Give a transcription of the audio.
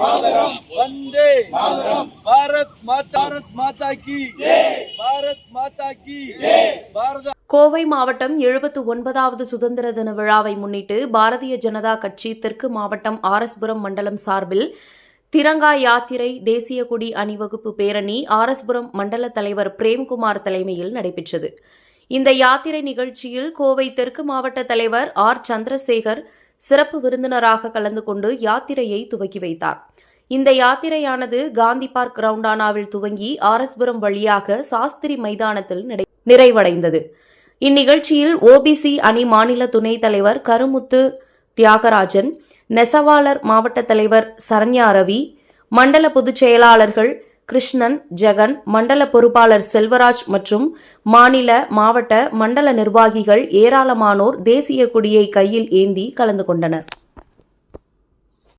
मातरम वंदे मातरम भारत माता भारत माता की भारत माता की பாரத கோவை மாவட்டம் எழுபத்து ஒன்பதாவது சுதந்திர தின விழாவை முன்னிட்டு பாரதிய ஜனதா கட்சி தெற்கு மாவட்டம் ஆரஸ்புரம் மண்டலம் சார்பில் திரங்கா யாத்திரை தேசிய கொடி அணிவகுப்பு பேரணி ஆரஸ்புரம் மண்டல தலைவர் பிரேம்குமார் தலைமையில் நடைபெற்றது. இந்த யாத்திரை நிகழ்ச்சியில் கோவை தெற்கு மாவட்ட தலைவர் ஆர். சந்திரசேகர் சிறப்பு விருந்தினராக கலந்து கொண்டு யாத்திரையை துவக்கி வைத்தார். இந்த யாத்திரையானது காந்தி பார்க் ரவுண்டானாவில் துவங்கி ஆரஸ்புரம் வழியாக சாஸ்திரி மைதானத்தில் நிறைவடைந்தது. இந்நிகழ்ச்சியில் ஓபிசி அணி மாநில துணைத் தலைவர் கருமுத்து தியாகராஜன் நெசவாளர் மாவட்ட தலைவர் சரண்யா ரவி மண்டல பொதுச் செயலாளர்கள் கிருஷ்ணன் ஜெகன் மண்டல பொறுப்பாளர் செல்வராஜ் மற்றும் மாநில மாவட்ட மண்டல நிர்வாகிகள் ஏராளமானோர் தேசிய கொடியை கையில் ஏந்தி கலந்து கொண்டனர்.